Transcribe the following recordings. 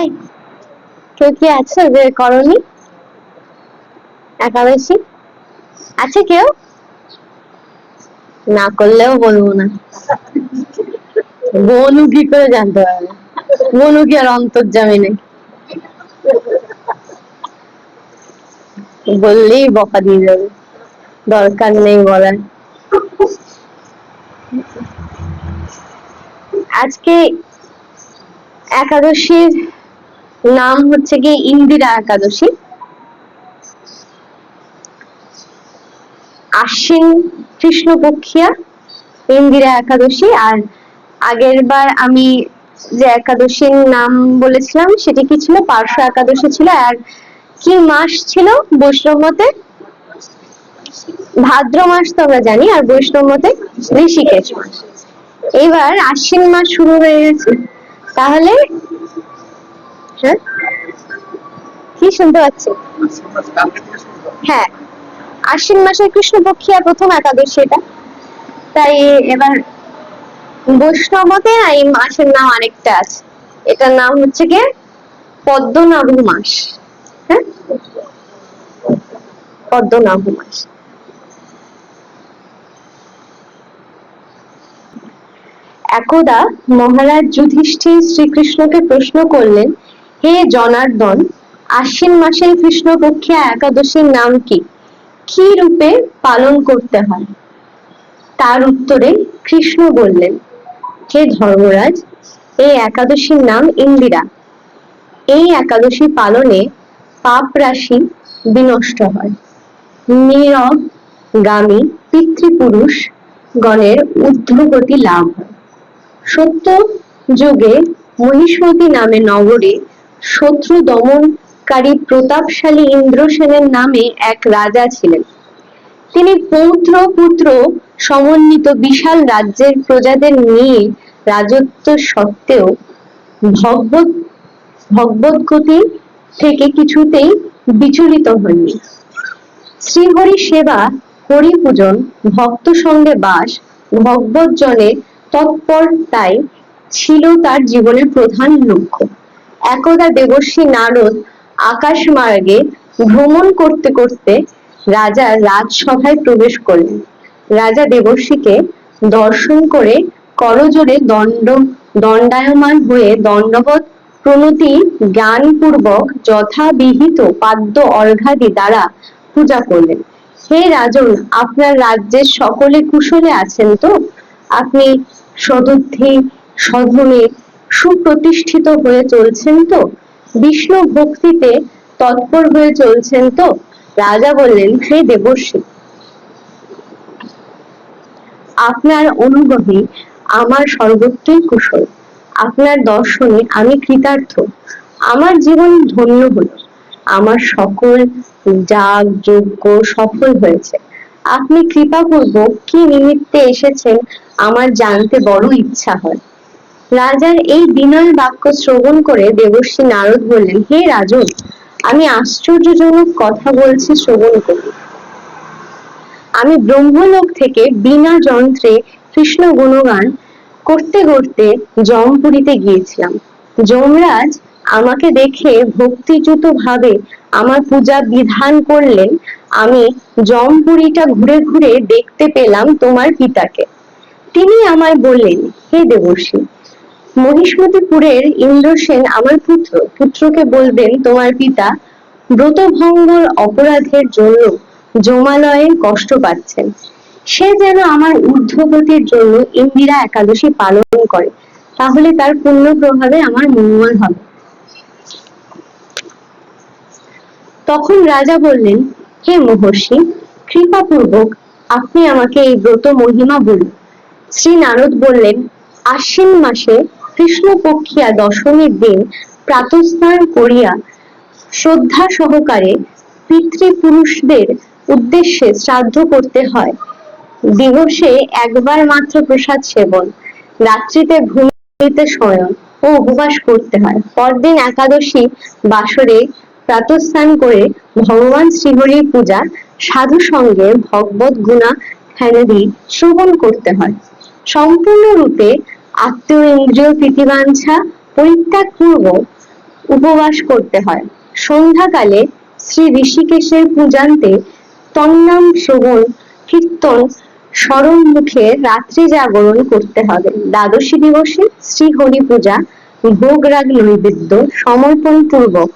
High কেউ কি আছে যে করনি? একাদশী? আছে কেউ? না করলেও বলব না। বনু কি করে জানতে পারবে? বনু কি আর অন্তর্জামী নাকি বললেই বকা দিয়ে যাবে দরকার নেই বলার। আজকে একাদশীর নাম হচ্ছে কি ইন্দিরা একাদশী। আশ্বিন কৃষ্ণপক্ষিয়া, ইন্দিরা একাদশী। আর আগের বার আমি যে একাদশীর নাম বলেছিলাম, সেটি কি ছিল? পার্শ্ব একাদশী ছিল। আর কি মাস ছিল বৈষ্ণব মতে? ভাদ্র মাস তো আমরা জানি, আর বৈষ্ণব মতে ঋষিকেশ মাস। এবার আশ্বিন মাস শুরু হয়ে গেছে। তাহলে হ্যাঁ কি শুনতে পাচ্ছি হ্যাঁ। আশ্বিন মাসের কৃষ্ণপক্ষিয়া প্রথম একাদশী এটা। তাই এবার বৈষ্ণবতে এই মাসের নাম আরেকটা আছে। এটার নাম হচ্ছে গিয়ে পদ্মনাভ মাস। হ্যাঁ? পদ্মনাভ মাস। একদা মহারাজ যুধিষ্ঠির শ্রীকৃষ্ণকে প্রশ্ন করলেন হে জনার্দন, আশ্বিন মাসের কৃষ্ণপক্ষিয়া একাদশীর নাম কি? কি রূপে পালন করতে হয়? তার উত্তরে কৃষ্ণ বললেন, হে ধর্মরাজ, এই একাদশীর নাম ইন্দিরা। এই একাদশী পালনে পাপ রাশি বিনষ্ট হয়। নীরব, গামী পিতৃপুরুষ গণের ঊর্ধ্বগতি লাভ হয়। সত্য যুগে মহিষ্মতি নামে নগরে শত্রু দমনকারী প্রতাপশালী ইন্দ্রসেনের নামে এক রাজা ছিলেন। তিনি পৌত্র পুত্র সমন্বিত বিশাল রাজ্যের প্রজাদের নিয়ে রাজত্ব সত্ত্বেও ভগবত ভগবদ্গতি থেকে কিছুতেই বিচলিত হননি। শ্রীহরি সেবা হরি পূজন ভক্ত সঙ্গে বাস ভগবত জনে তৎপরতাই ছিল তার জীবনের প্রধান লক্ষ্য। একদা দেবর্ষী নারদ আকাশ মার্গে ভ্রমণ করতে করতে রাজা রাজসভায় প্রবেশ করলেন। রাজা দেবর্ষীকে দর্শন করে করজোড়ে দণ্ড, দণ্ডায়মান হয়ে দণ্ডবত প্রণতি জ্ঞানপূর্বক যথাবিহিত পাদ্য অর্ঘাদি দ্বারা পূজা করলেন। হে রাজন, আপনার রাজ্যের সকলে কুশলে আছেন তো? আপনি সদুদ্ধি সধনে সুপ্রতিষ্ঠিত হয়ে চলছেন তো? বিষ্ণু ভক্তিতে তৎপর হয়ে চলছেন তো? রাজা বললেন, হে দেবর্ষী, আপনার অনুগ্রহে আমার সর্বত্রই কুশল। আপনার দর্শনে আমি কৃতার্থ। আমার জীবন ধন্য হলো। আমার সকল যাগ যোগ্য সফল হয়েছে। আপনি কৃপাপূর্বক কি নিমিত্তে এসেছেন আমার জানতে বড় ইচ্ছা হয়। রাজার এই বিনয় বাক্য শ্রবণ করে দেবশ্রী নারদ বললেন, হে রাজন, আমি আশ্চর্যজনক কথা বলছি, শ্রবণ করি আমি ব্রহ্মলোক থেকে বিনা যন্ত্রে কৃষ্ণ গুণগান করতে করতে জমপুরীতে গিয়েছিলাম। যমরাজ আমাকে দেখে ভক্তিযুত ভাবে আমার পূজা বিধান করলেন, আমি জমপুরীটা ঘুরে ঘুরে দেখতে পেলাম তোমার পিতাকে। তিনি আমায় বললেন, হে দেবর্ষী মহিষ্মতিপুরের ইন্দ্রসেন আমার পুত্র, পুত্রকে বলবেন, তোমার পিতা ব্রতভঙ্গর অপরাধের জন্য জমালয়ে কষ্ট পাচ্ছেন। সে যেন আমার ঊর্ধ্বগতির জন্য ইন্দিরা একাদশী পালন করে, তাহলে তার পূর্ণ প্রভাবে আমার মঙ্গল হবে। তখন রাজা বললেন, হে মহর্ষি, কৃপাপূর্বক আপনি আমাকে এই ব্রত মহিমা বলুন। শ্রী নারদ বললেন, আশ্বিন মাসে কৃষ্ণপক্ষিয়া দশমীর দিন প্রাতস্নান করিয়া শ্রদ্ধা সহকারে পিতৃপুরুষদের উদ্দেশ্যে শ্রাদ্ধ করতে হয়। দিবসে একবার মাত্র প্রসাদ সেবন, রাত্রিতে ভূমিতে শয়ন ও উপবাস করতে হয়। পরদিন একাদশী বাসরে প্রাতস্থান করে ভগবান শ্রীহরির পূজা, সাধু সঙ্গে ভগবত গুণা খ্যানাদি শ্রবণ করতে হয়। সম্পূর্ণরূপে আত্মীয় ইন্দ্রিয় প্রীতিবাঞ্ছা পরিত্যাগ পূর্বক উপবাস করতে হয়। সন্ধ্যাকালে শ্রী ঋষিকেশের পূজান্তে তন্নাম শ্রবণ, কীর্তন, স্মরণ মুখে রাত্রি জাগরণ করতে হবে। দ্বাদশী দিবসে শ্রী হরি পূজা, ভোগ রাগ নৈবেদ্য, সমর্পণ পূর্বক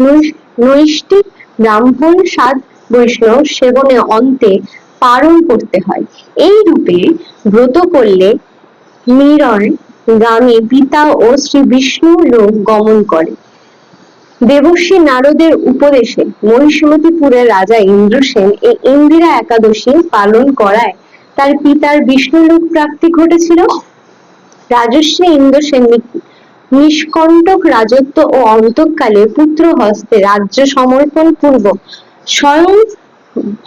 নৈ- নৈষ্ঠিক ব্রাহ্মণ সাত বৈষ্ণব সেবনে অন্তে পালন করতে হয়। এই রূপে ব্রত করলে নিরয় গ্রামে পিতা ও শ্রী বিষ্ণু লোক গমন করে। দেবর্ষী নারদের উপদেশে মহিষমতিপুরের রাজা ইন্দ্রসেন এই ইন্দিরা একাদশী পালন করায় তার পিতার বিষ্ণুলোক প্রাপ্তি ঘটেছিল। রাজর্ষি ইন্দ্রসেন নিষ্কণ্টক রাজত্ব ও অন্তকালে পুত্র হস্তে রাজ্য সমর্পণ পূর্বক স্বয়ং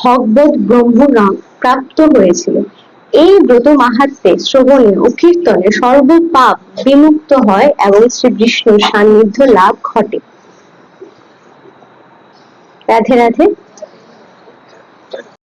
ভগবত ব্রহ্মগাম প্রাপ্ত হয়েছিল। এই ব্রত মাহাত্মে শ্রবণে ও কীর্তনে সর্ব পাপ বিমুক্ত হয় এবং শ্রী বিষ্ণুর সান্নিধ্য লাভ ঘটে। রাধে রাধে।